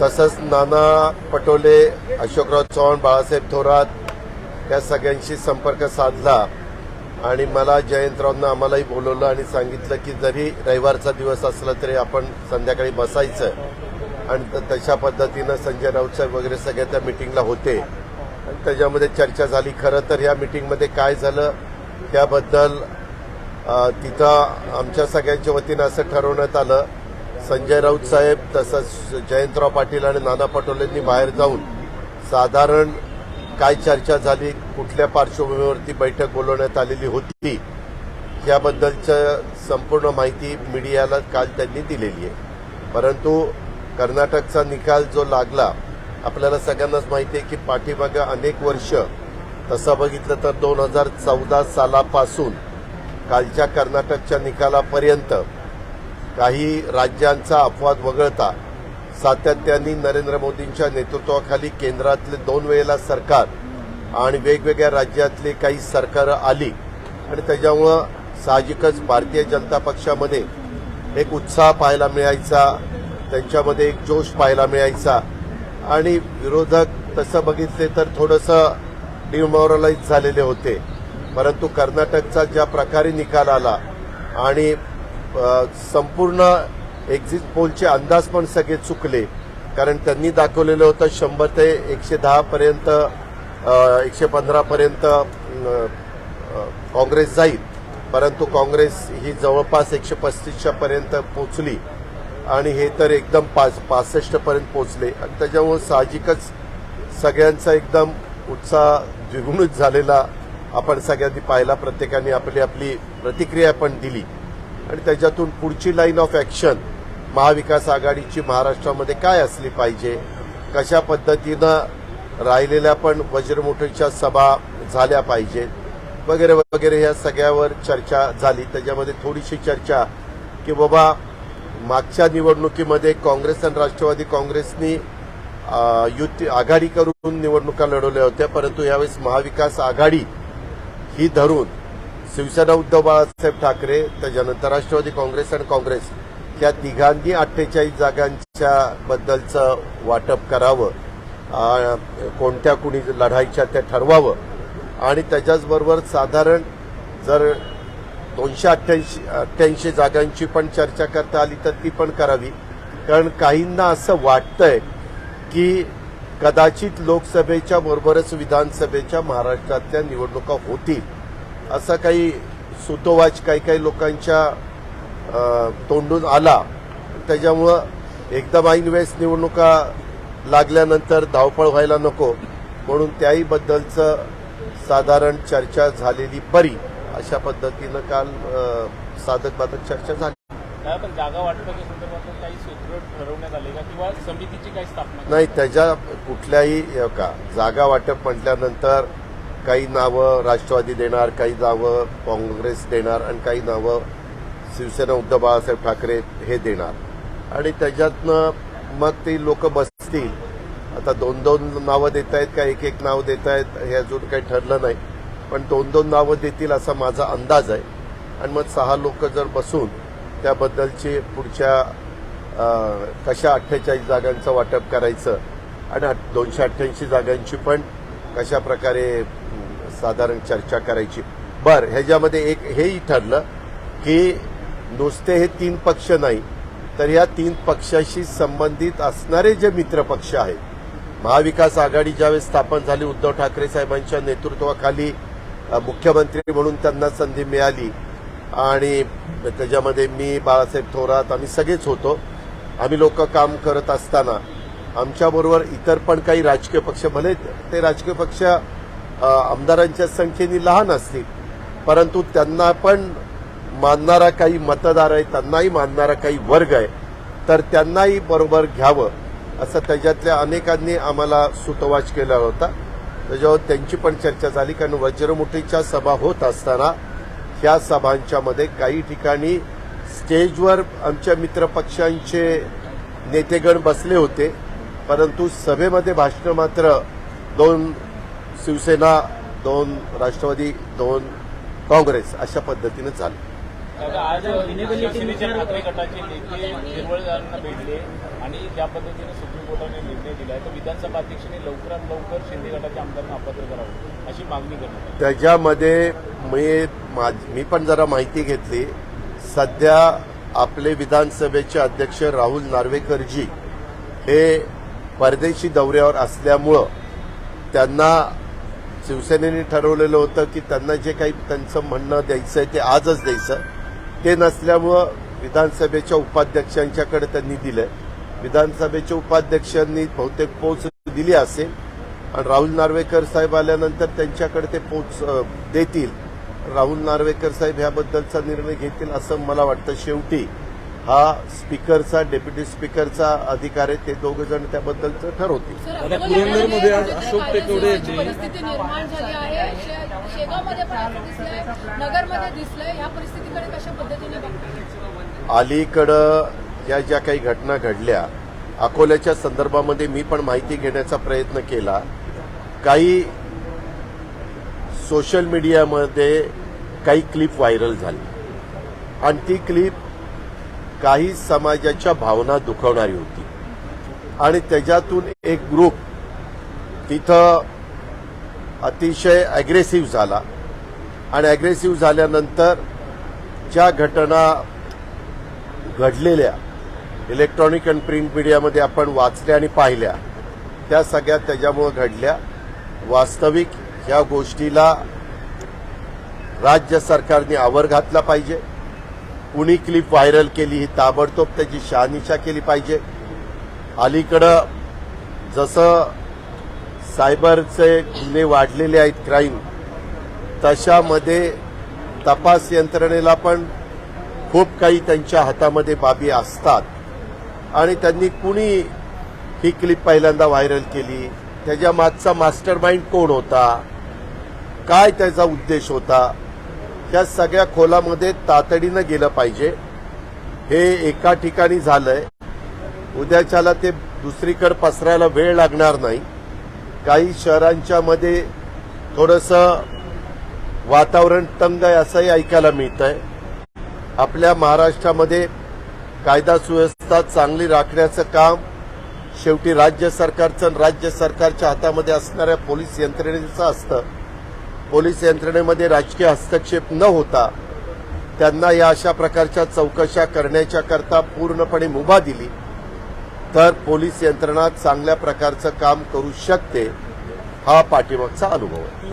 तसंच नाना पटोले अशोकराव चव्हाण बाळासाहेब थोरात या सगळ्यांशी संपर्क साधला आणि मला जयंतरावनं आम्हालाही बोलवलं आणि सांगितलं की जरी रविवारचा दिवस असला तरी आपण संध्याकाळी बसायचं. आणि तशा पद्धतीनं संजय राऊत वगैरे सगळ्या त्या मिटिंगला होते. आणि त्याच्यामध्ये चर्चा झाली. खरं तर या मिटिंगमध्ये काय झालं त्याबद्दल तिथं आमच्या सगळ्यांच्या वतीनं असं ठरवण्यात आलं. संजय राऊत साहेब तसंच जयंतराव पाटील आणि नाना पटोलेंनी बाहेर जाऊन साधारण काय चर्चा झाली कुठल्या पार्श्वभूमीवरती बैठक बोलवण्यात आलेली होती याबद्दलचं संपूर्ण माहिती मीडियाला काल त्यांनी दिलेली आहे. परंतु कर्नाटकचा निकाल जो लागला आपल्याला सगळ्यांनाच माहिती आहे की पाठीमागं अनेक वर्ष तसं बघितलं तर दोन हजार चौदा सालापासून कालच्या कर्नाटकच्या निकालापर्यंत काही राज्यांचा अपवाद वगळता सातत्याने नरेंद्र मोदींच्या नेतृत्वाखाली केंद्रातले दोन वेळेला सरकार आणि वेगवेगळ्या राज्यातली काही सरकारं आली. आणि त्याच्यामुळं साहजिकच भारतीय जनता पक्षामध्ये एक उत्साह पाहायला मिळायचा त्यांच्यामध्ये एक जोश पाहायला मिळायचा. आणि विरोधक तसं बघितले तर थोडंसं डिमोरलाइज झालेले होते. परंतु कर्नाटकचा ज्या प्रकारे निकाल आला आणि संपूर्ण एक्झिट पोलचे अंदाज पण सगळे चुकले. कारण त्यांनी दाखवलेलं होतं शंभर ते एकशे दहापर्यंत एकशे पंधरापर्यंत काँग्रेस जाईल. परंतु काँग्रेस ही जवळपास एकशे पस्तीसच्या पर्यंत पोचली. आणि हे तर एकदम पाच पासष्टपर्यंत पोचले. आणि त्याच्यामुळे साहजिकच सगळ्यांचा एकदम उत्साह द्विगुणित झालेला आपण सगळ्यांनी पाहिला प्रत्येकाने आपली आपली प्रतिक्रिया पण दिली. आणि त्याच्यातून पुढची लाईन ऑफ ॲक्शन महाविकास आघाडीची महाराष्ट्रामध्ये काय असली पाहिजे? कशा पद्धतीनं राहिलेल्या पण वज्रमुठीच्या सभा झाल्या पाहिजेत? वगैरे वगैरे ह्या सगळ्यावर चर्चा झाली. त्याच्यामध्ये थोडीशी चर्चा की बाबा मागच्या निवडणुकीमध्ये काँग्रेस आणि राष्ट्रवादी काँग्रेसनी युती आघाडी करून निवडणुका लढवल्या होत्या. परंतु यावेळेस महाविकास आघाडी ही धरून शिवसेना उद्धव बाळासाहेब ठाकरे त्याच्यानंतर राष्ट्रवादी काँग्रेस आणि काँग्रेस या तिघांनी अठ्ठेचाळीस जागांच्या बद्दलचं वाटप करावं. कोणत्या कुणी लढायच्या त्या ठरवावं. आणि त्याच्याचबरोबर साधारण जर दोनशे अठ्ठ्याऐंशी अठ्ठ्याऐंशी जागांची पण चर्चा करता आली तर ती पण करावी. कारण काहींना असं वाटतंय की कदाचित लोकसभेच्या बरोबरच विधानसभेच्या महाराष्ट्रातल्या निवडणुका होतील. असा काही सुतोवाच काही काही लोकांच्या तोंडून आला. त्याच्यामुळं एकदम ऐन वेळेस निवडणुका लागल्यानंतर धावपळ व्हायला नको म्हणून त्याही बद्दलचं साधारण चर्चा झालेली बरी अशा पद्धतीनं काल साधक बाधक चर्चा झाली. जागा काही ठरवण्यात आले का किंवा समितीची काही स्थापना नाही त्याच्या कुठल्याही का जागा वाटप म्हटल्यानंतर काही नावं राष्ट्रवादी देणार काही नावं काँग्रेस देणार आणि काही नावं शिवसेना उद्धव बाळासाहेब ठाकरे हे देणार. आणि त्याच्यातनं मग ती लोक बसतील. आता दोन दोन नावं देत आहेत का एक एक नाव देत आहेत हे अजून काही ठरलं नाही. पण दोन दोन नावं देतील असा माझा अंदाज आहे. आणि मग सहा लोक जर बसून त्याबद्दलची पुढच्या कशा अठ्ठेचाळीस जागांचं वाटप करायचं आणि दोनशे अठ्ठ्याऐंशी जागांची पण कशा प्रकारे साधारण चर्चा करायची. बर ह्याच्यामध्ये एक हेही ठरलं की नुसते हे तीन पक्ष नाही तर या तीन पक्षाशी संबंधित असणारे जे मित्रपक्ष आहेत महाविकास आघाडी ज्यावेळेस स्थापन झाली उद्धव ठाकरे साहेबांच्या नेतृत्वाखाली मुख्यमंत्री म्हणून त्यांना संधी मिळाली आणि त्याच्यामध्ये मी बाळासाहेब थोरात आम्ही सगळेच होतो. आम्ही लोक काम करत असताना आमच्याबरोबर इतर पण काही राजकीय पक्ष भले ते राजकीय पक्ष आमदारांच्या संख्येने लहान असतील. परंतु त्यांना पण मानणारा काही मतदार आहे त्यांनाही मानणारा काही वर्ग आहे. तर त्यांनाही बरोबर घ्यावं असं त्याच्यातल्या अनेकांनी आम्हाला सुतवाच केला होता. त्याच्यावर त्यांची पण चर्चा झाली कारण वज्रमुठीच्या सभा होत असताना ह्या सभांच्यामध्ये काही ठिकाणी स्टेजवर आमच्या मित्रपक्षांचे नेतेगण बसले होते. परंतु सभेमध्ये भाषण मात्र दोन शिवसेना दोन राष्ट्रवादी दोन काँग्रेस अशा पद्धतीनं झालं आता आज शिवसेनेच्या ठाकरे गटाचे नेते शिरवळकरांना भेटले आणि ज्या पद्धतीने सुप्रीम कोर्टाने निर्णय दिला तर विधानसभा अध्यक्षांनी लवकरात लवकर शिंदे गटाच्या आमदारांना अपात्र करावं अशी मागणी करण्यात त्याच्यामध्ये मी माझ- मी पण जरा माहिती घेतली. सध्या आपले विधानसभेचे अध्यक्ष राहुल नार्वेकरजी हे परदेशी दौऱ्यावर असल्यामुळं त्यांना शिवसेनेने ठरवलेलं होतं की त्यांना जे काही त्यांचं म्हणणं द्यायचं आहे ते आजच द्यायचं. ते नसल्यामुळं विधानसभेच्या उपाध्यक्षांच्याकडे त्यांनी दिलंय. विधानसभेच्या उपाध्यक्षांनी बहुतेक पोच दिली असेल आणि राहुल नार्वेकर साहेब आल्यानंतर त्यांच्याकडे ते पोच देतील. राहुल नार्वेकर साहेब ह्याबद्दलचा निर्णय घेतील असं मला वाटतं शेवटी. हा स्पीकरचा डेप्युटी स्पीकरचा अधिकार आहे ते दोघ जण त्याबद्दलचं ठरवतील. पुरंदरमध्ये आज अशोक टेकवडे सुव्यवस्थेची यांनी- परिस्थिती निर्माण झाली आहे शे- शेगावमध्ये पण असं दिसलंय नगरमध्ये दिसलंय ह्या परिस्थितीकडे कशा पद्धतीने बघताय अलीकडं या ज्या काही घटना घडल्या अकोल्याच्या संदर्भामध्ये मी पण माहिती घेण्याचा प्रयत्न केला. काही सोशल मीडियामध्ये काही क्लिप व्हायरल झाली. आणि ती क्लिप काही समाजाच्या भावना दुखवणारी होती. आणि त्याच्यातून एक ग्रुप तिथं अतिशय अग्रेसिव्ह झाला. आणि अग्रेसिव्ह झाल्यानंतर ज्या घटना घडलेल्या इलेक्ट्रॉनिक आणि प्रिंट मीडियामध्ये आपण वाचल्या आणि पाहिल्या त्या सगळ्या त्याच्यामुळं घडल्या. वास्तविक ह्या गोष्टीला राज्य सरकारने आवर घातला पाहिजे. कुणी क्लिप व्हायरल केली ही ताबडतोब त्याची शहानिशा केली पाहिजे. अलीकडं जसं सायबरचे गुन्हे वाढलेले आहेत क्राईम तशामध्ये तपास यंत्रणेला पण खूप काही त्यांच्या हातामध्ये बाबी असतात. आणि त्यांनी कुणी ही क्लिप पहिल्यांदा व्हायरल केली? त्याच्या मागचा मास्टर माइंड कोण होता? काय त्याचा उद्देश होता? या सगळ्या खोलामध्ये तातडीनं गेलं पाहिजे. हे एका ठिकाणी झालंय. उद्याच्याला ते दुसरीकडे पसरायला वेळ लागणार नाही. काही शहरांच्या मध्ये थोडंसं वातावरण तंग आहे असंही ऐकायला मिळतंय. आपल्या महाराष्ट्रामध्ये कायदा सुव्यवस्था चांगली राखण्याचं काम शेवटी राज्य सरकारचं आणि राज्य सरकारच्या हातामध्ये असणाऱ्या पोलीस यंत्रणेचं असतं. पोलीस यंत्रणेमध्ये राजकीय हस्तक्षेप न होता त्यांना या अशा प्रकारच्या चौकशा करण्याच्या करता पूर्णपणे मुभा दिली. तर पोलीस यंत्रणा चांगल्या प्रकारचं काम करू शकते हा पाठीमागचा अनुभव आहे.